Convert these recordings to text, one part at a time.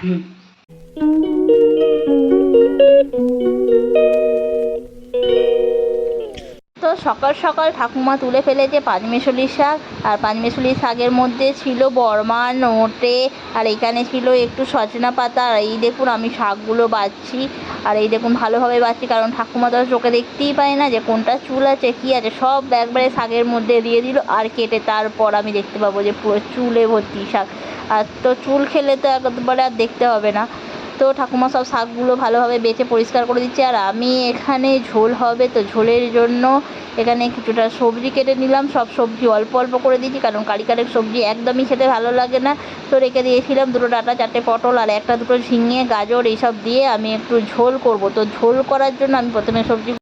তো সকাল সকাল ঠাকুমা তুলে ফেলেছে পাঁচমেশালি শাক, আর পাঁচমেশালি শাকের মধ্যে ছিল বর্মা নোটে আর এখানে ছিল একটু সজনা পাতা, আর এই দেখুন আমি শাকগুলো বাছছি আর এই দেখুন ভালোভাবে বাছছি কারণ ঠাকুমা তো চোখে দেখতেই পায় না যে কোনটা চুল আছে, কী আছে, সব একবারে শাকের মধ্যে দিয়ে দিল, আর কেটে তারপর আমি দেখতে পাবো যে পুরো চুলে ভর্তি শাক। আর তো চুল খেলে তো একবারে আর দেখতে হবে না। তো ঠাকুমা সব শাকগুলো ভালোভাবে বেছে পরিষ্কার করে দিচ্ছে। আর আমি এখানে ঝোল হবে, তো ঝোলের জন্য এখানে কিছুটা সবজি কেটে নিলাম। সব সবজি অল্প অল্প করে দিয়েছি, কারণ কারি কারের সবজি একদমই খেতে ভালো লাগে না। তো রেখে দিয়েছিলাম দুটো ডাটা, চারটে পটল আর একটা দুটো ঝিঙে, গাজর, এইসব দিয়ে আমি একটু ঝোল করব। তো ঝোল করার জন্য আমি প্রথমে সবজি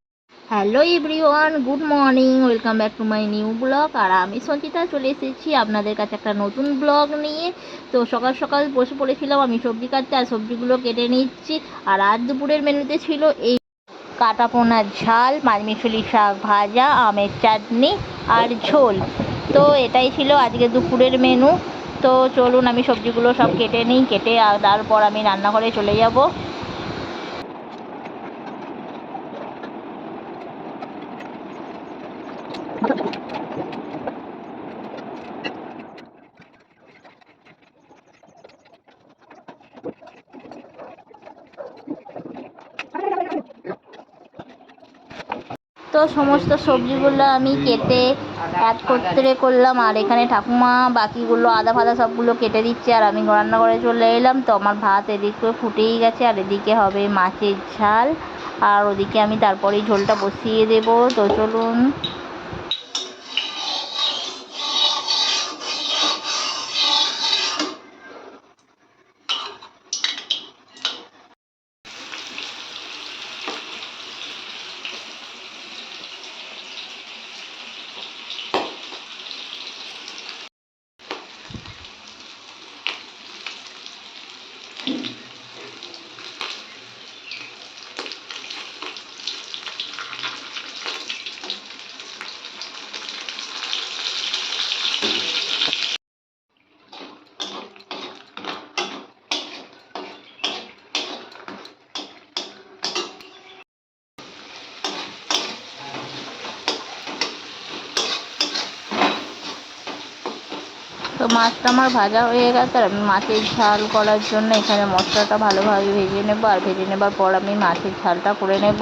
hello everyone good morning welcome back to my new blog আর আমি সঞ্চিতা, চলে এসেছি আপনাদের কাছে একটা নতুন ব্লগ নিয়ে। তো সকাল সকাল বসে পড়েছিলাম, আমি সবজি কাটতে আর সবজিগুলো কেটে নিচ্ছি। আর আজ দুপুরের মেনুতে ছিল এই কাটা পোনার ঝাল মাছমিশুলি শাক ভাজা, আমের চাটনি আর ঝোল। তো এটাই ছিল আজকে দুপুরের মেনু। তো চলুন, আমি সবজিগুলো সব কেটে নিই, কেটে তারপর আমি রান্নাঘরে চলে যাব। তো সমস্ত সবজিগুলো আমি কেটে একত্রে করলাম। আর এখানে ঠাকুমা, বাকিগুলো আদা ফাদা সবগুলো কেটে দিচ্ছে। আর আমি রান্না করে চলে এলাম। তো আমার ভাত এদিকে ফুটেই গেছে, আর এদিকে হবে মাছের ঝাল। আর ওদিকে আমি তারপরেই ঝোলটা বসিয়ে দেবো। তো চলুন। তো মাছটা আমার ভাজা হয়ে গেছে আর আমি মাছের ঝাল করার জন্য এখানে মশলাটা ভালোভাবে ভেজে নেব। আর ভেজে নেবার পর আমি মাছের ঝালটা করে নেব।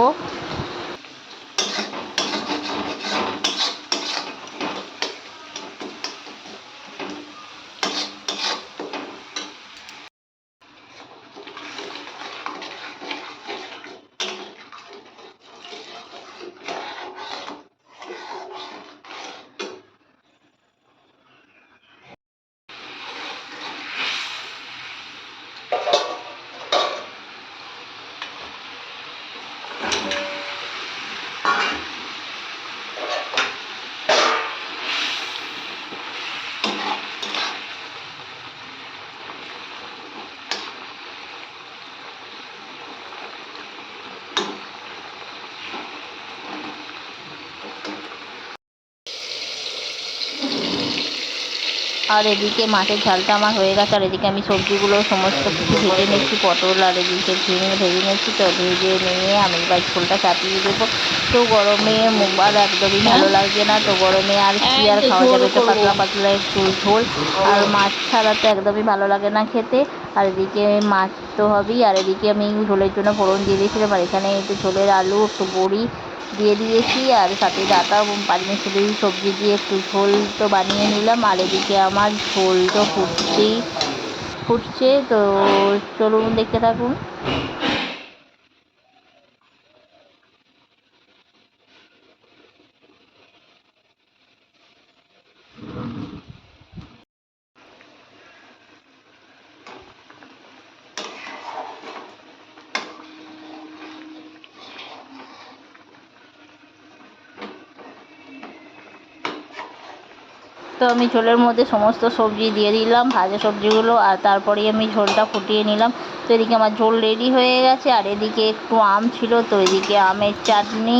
আর এদিকে মাছের ঝালটা আমার হয়ে গেছে আর এদিকে আমি সবজিগুলো সমস্ত কিছু ভেজে নিচ্ছি পটল আর এদিকে ঝিঙে ভেজে নিচ্ছি তো ভেজে নিয়ে আমি এবার ঝোলটা চাপিয়ে দেবো। তো গরমে মুখ আর একদমই ভালো লাগছে না তো গরমে আর কি আর খাওয়া যাবে? তো পাতলা পাতলা একটু ঝোল আর মাছ ছাড়া তো একদমই ভালো লাগে না খেতে। আর এদিকে মাছ তো হবেই আর এদিকে আমি ঝোলের জন্য ফোড়ন দিয়ে দিয়েছিলাম আর এখানে একটু ঝোলের আলু একটু বড়ি দিয়ে দিয়েছি, আর সাথে ডাটা এবং পাঁচমিশালি সবজি দিয়ে একটু ঝোল তো বানিয়ে নিলাম, আর এদিকে আমার ঝোল তো ফুটছেই, ফুটছে, তো চলুন দেখতে থাকুন। তো আমি ঝোলের মধ্যে সমস্ত সবজি দিয়ে দিলাম, ভাজা সবজিগুলো, আর তারপরেই আমি ঝোলটা ফুটিয়ে নিলাম। তো এদিকে আমার ঝোল রেডি হয়ে গেছে, আর এদিকে একটু আম ছিল, তো এদিকে আমের চাটনি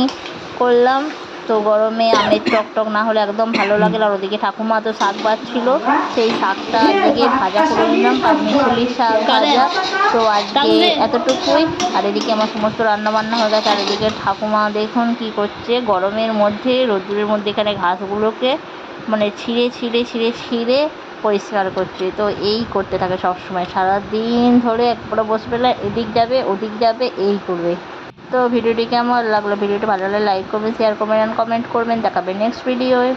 করলাম। তো গরমে আমের টকটক না হলে একদম ভালো লাগে আর ওদিকে ঠাকুমা তো শাক বাজছিল সেই শাকটা আজকে ভাজা করে নিলাম পাঁচমিশালি শাক ভাজা। তো আজকে এতটুকুই, আর এদিকে আমার সমস্ত রান্না বান্না হয়ে গেছে, আর এদিকে ঠাকুমা দেখুন কি করছে, গরমের মধ্যে, রোদ্দুরের মধ্যে এখানে ঘাসগুলোকে মানে ছিঁড়ে ছিঁড়ে ছিঁড়ে ছিঁড়ে পরিষ্কার করছে তো এই করতে থাকে সব সময় সারা দিন ধরে একবারে বসে পেলে এদিক যাবে, ওদিক যাবে, এই করবে। তো ভিডিওটি কেমন লাগল? ভিডিওটি ভালো লাগলে লাইক করবেন শেয়ার করবেন কমেন্ট করবেন। দেখাবেন নেক্সট ভিডিওয়ে